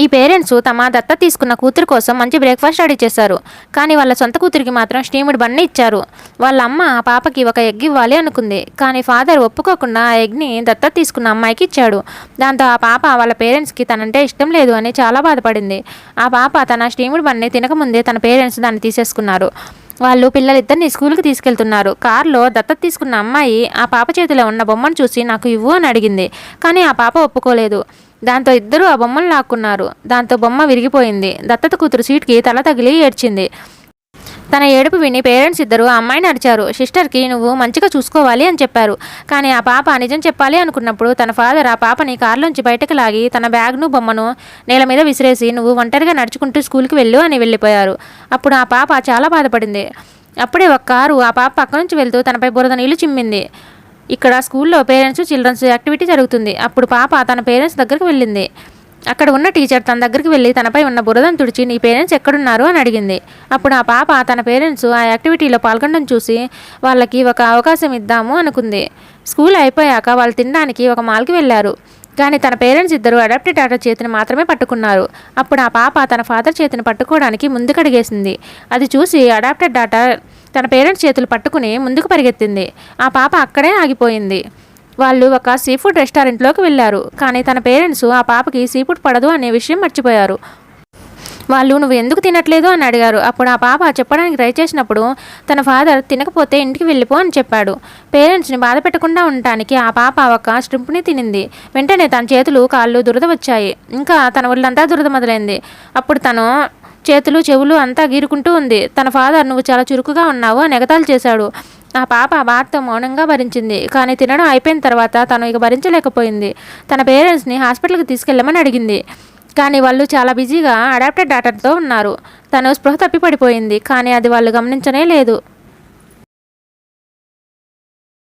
ఈ పేరెంట్స్ తమ దత్త తీసుకున్న కూతురు కోసం మంచి బ్రేక్ఫాస్ట్ రెడీ చేశారు. కానీ వాళ్ళ సొంత కూతురికి మాత్రం స్టీముడ్ బన్నీ ఇచ్చారు. వాళ్ళ అమ్మ ఆ పాపకి ఒక ఎగ్ ఇవ్వాలి అనుకుంది. కానీ ఫాదర్ ఒప్పుకోకుండా ఆ ఎగ్ని దత్త తీసుకున్న అమ్మాయికి ఇచ్చాడు. దాంతో ఆ పాప వాళ్ళ పేరెంట్స్కి తనంటే ఇష్టం లేదు అని చాలా బాధపడింది. ఆ పాప తన స్టీముడ్ బన్నీ తినకముందే తన పేరెంట్స్ దాన్ని తీసేసుకున్నారు. వాళ్ళు పిల్లలిద్దరిని స్కూల్కి తీసుకెళ్తున్నారు. కారులో దత్తత తీసుకున్న అమ్మాయి ఆ పాప చేతిలో ఉన్న బొమ్మను చూసి నాకు ఇవ్వు అని అడిగింది. కానీ ఆ పాప ఒప్పుకోలేదు. దాంతో ఇద్దరూ ఆ బొమ్మను లాక్కున్నారు. దాంతో బొమ్మ విరిగిపోయింది. దత్తత కూతురు సీట్కి తల తగిలి ఏడ్చింది. తన ఏడుపు విని పేరెంట్స్ ఇద్దరు ఆ అమ్మాయిని అరిచారు. సిస్టర్కి నువ్వు మంచిగా చూసుకోవాలి అని చెప్పారు. కానీ ఆ పాప నిజం చెప్పాలి అనుకున్నప్పుడు తన ఫాదర్ ఆ పాపని కారులోంచి బయటకు లాగి తన బ్యాగ్ను బొమ్మను నేల మీద విసిరేసి నువ్వు ఒంటరిగా నడుచుకుంటూ స్కూల్కి వెళ్ళు అని వెళ్ళిపోయారు. అప్పుడు ఆ పాప చాలా బాధపడింది. అప్పుడే ఒక కారు ఆ పాప పక్క నుంచి వెళ్తూ తనపై బురద నీళ్ళు చిమ్మింది. ఇక్కడ స్కూల్లో పేరెంట్స్ చిల్డ్రన్స్ యాక్టివిటీ జరుగుతుంది. అప్పుడు పాప తన పేరెంట్స్ దగ్గరికి వెళ్ళింది. అక్కడ ఉన్న టీచర్ తన దగ్గరికి వెళ్ళి తనపై ఉన్న బురదను తుడిచి నీ పేరెంట్స్ ఎక్కడున్నారు? అని అడిగింది. అప్పుడు ఆ పాప తన పేరెంట్స్ ఆ యాక్టివిటీలో పాల్గొనడం చూసి వాళ్ళకి ఒక అవకాశం ఇద్దాము అనుకుంది. స్కూల్ అయిపోయాక వాళ్ళు తినడానికి ఒక మాల్కి వెళ్ళారు. కానీ తన పేరెంట్స్ ఇద్దరు అడాప్టెడ్ డాటర్ చేతిని మాత్రమే పట్టుకున్నారు. అప్పుడు ఆ పాప తన ఫాదర్ చేతిని పట్టుకోవడానికి ముందుకడిగేసింది అది చూసి అడాప్టెడ్ డాటర్ తన పేరెంట్స్ చేతులు పట్టుకుని ముందుకు పరిగెత్తింది. ఆ పాప అక్కడే ఆగిపోయింది. వాళ్ళు ఒక సీ ఫుడ్ రెస్టారెంట్లోకి వెళ్ళారు. కానీ తన పేరెంట్స్ ఆ పాపకి సీ ఫుడ్ పడదు అనే విషయం మర్చిపోయారు. వాళ్ళు నువ్వు ఎందుకు తినట్లేదు? అని అడిగారు. అప్పుడు ఆ పాప చెప్పడానికి ట్రై చేసినప్పుడు తన ఫాదర్ తినకపోతే ఇంటికి వెళ్ళిపో అని చెప్పాడు. పేరెంట్స్ని బాధ పెట్టకుండా ఉండటానికి ఆ పాప ఒక స్ట్రింప్ని తినింది. వెంటనే తన చేతులు కాళ్ళు దురద వచ్చాయి. ఇంకా తన ఒళ్ళంతా దురద మొదలైంది. అప్పుడు తను చేతులు చెవులు అంతా గీరుకుంటూ ఉంది. తన ఫాదర్ నువ్వు చాలా చురుకుగా ఉన్నావు అని ఎగతాలు చేశాడు. ఆ పాప ఆ బాధతో మౌనంగా భరించింది. కానీ తినడం అయిపోయిన తర్వాత తను ఇక భరించలేకపోయింది. తన పేరెంట్స్ని హాస్పిటల్కి తీసుకెళ్ళమని అడిగింది. కానీ వాళ్ళు చాలా బిజీగా అడాప్టెడ్ డాటర్తో ఉన్నారు. తను స్పృహ తప్పిపడిపోయింది. కానీ అది వాళ్ళు గమనించనే లేదు.